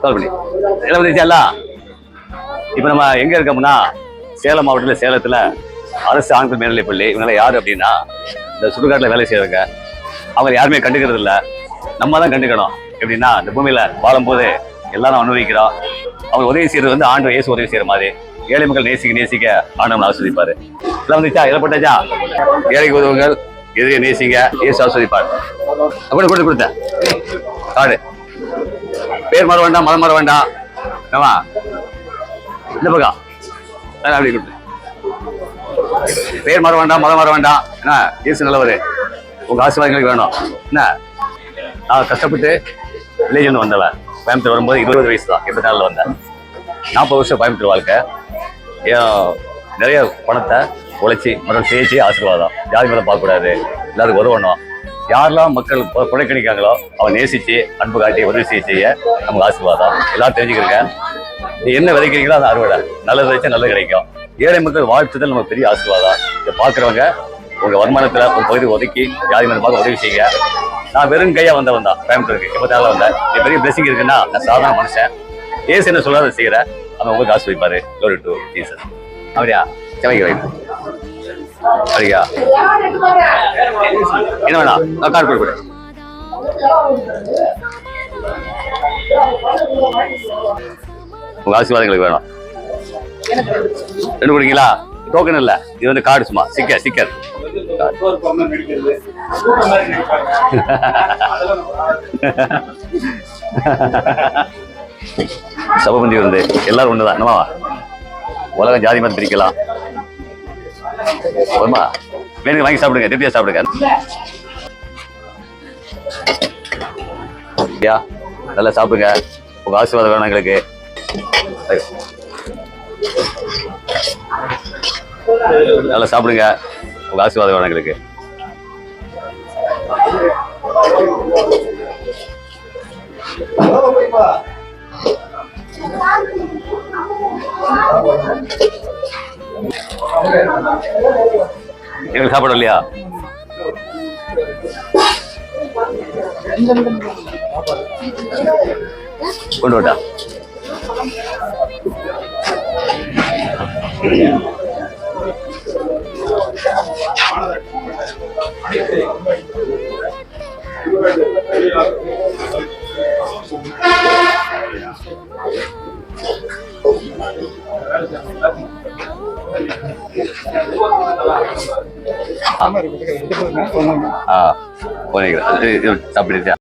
கால் பண்ணி எல்லாம் இப்போ நம்ம எங்க இருக்கோம்னா சேலம் மாவட்டத்தில் சேலத்துல அரசு ஆண்கள் மேல்நிலைப்பள்ளி இவங்களாம் யாரு அப்படின்னா இந்த சுடுகாட்டில் வேலை செய்யறவங்க அவங்க யாருமே கண்டுக்கிறது இல்லை. நம்ம தான் கண்டுக்கணும். எப்படின்னா இந்த பூமியில வாழும்போது எல்லாரும் அனுபவிக்கிறோம். அவங்க உதவி செய்யறது வந்து ஆண்டு இயேசு உதவி செய்யற மாதிரி. ஏழை மக்கள் நேசிக்க நேசிக்க ஆண்டவன் ஆஸ்வதிப்பாரு எல்லாம் வந்துச்சா? இறப்பட்டாச்சா ஏழைக்கு உதவுங்கள். எதிரியை நேசிங்க. இயேசு ஆஸ்வதிப்பார் கூட கொடுத்து கொடுத்த. காடு. பேர் மாற வேண்டாம் மதம் மாற வேண்டாம். ஏமா இந்த பக்கம். அதான் அப்படி கொடுத்து. பேர் மாற வேண்டாம் மதம் மாற வேண்டாம். என்ன? இயேசு நல்லவர். உங்க ஆசீர்வாதங்களுக்கு வேணும். என்ன? நான் கஷ்டப்பட்டு வில்லேஜ் வந்து வந்தவன். கோயம்புத்தூர் வரும்போது இருபது வயசு தான். எண்பத்தி நாலில் வந்தேன். நாற்பது வருஷம் கோயம்புத்தூர் வாழ்க்கை. நிறைய பணத்தை உழைச்சி மற்றும் சேச்சு ஆசீர்வாதம். ஜாதி மதம் பார்க்கக்கூடாது எல்லாருக்கும் உதவணும். யாரெல்லாம் மக்கள் பு- அவன் நேசிச்சு அன்பு காட்டி உதவி செய்ய செய்ய நமக்கு ஆசீர்வாதம். எல்லாரும் தெரிஞ்சுக்கிறங்க? நீ என்ன விதைக்கிறீங்களோ அது அறுவடை. நல்லது விதைச்சா நல்லது கிடைக்கும். ஏழை மக்கள் வாழ்த்துதல் நமக்கு பெரிய ஆசீர்வாதம். இதை பார்க்குறவங்க உங்க வருமானத்துல ஒரு பகுதி ஒதுக்கி ஜாதி மதமாக பார்க்க உதவி செய்யுங்க. நான் வெறும் கையா வந்தவன் தான் கோயம்புத்தூருக்கு. எப்போ தேவை வந்தேன். இது பெரிய பிளஸிங் இருக்குன்னா நான் சாதாரண மனுஷன். ஏசு என்ன சொல்லாத செய்கிறேன் அவன் உங்களுக்கு காசு டூ ஜீசஸ் அப்படியா? செவைக்கு வைப்பு சரியா? என்ன வேணா கார்டு கொடு உங்க ஆசீர்வாதங்களுக்கு வேணும். ரெண்டு கொடுங்களா டோக்கன் இல்ல. இது வந்து கார்டு சும்மா. சிக்கர் சிக்கர் சபபந்தி வந்து எல்லாரும் ஒண்ணுதான். என்னவா உலகம் ஜாதி மதம் பிரிக்கலாம். போதுமா? வேணுங்க வாங்கி சாப்பிடுங்க திருப்தியா சாப்பிடுங்க. ஐயா நல்லா சாப்பிடுங்க. உங்க ஆசீர்வாதம் வேணும் எங்களுக்கு. நல்லா சாப்பிடுங்க. உங்க ஆசீர்வாதம் வேணும் எங்களுக்கு. எங்களுக்கு சாப்பிடும் இல்லையா? கொண்டு வாடா ஆ போனீங்க சாப்பிடுச்சா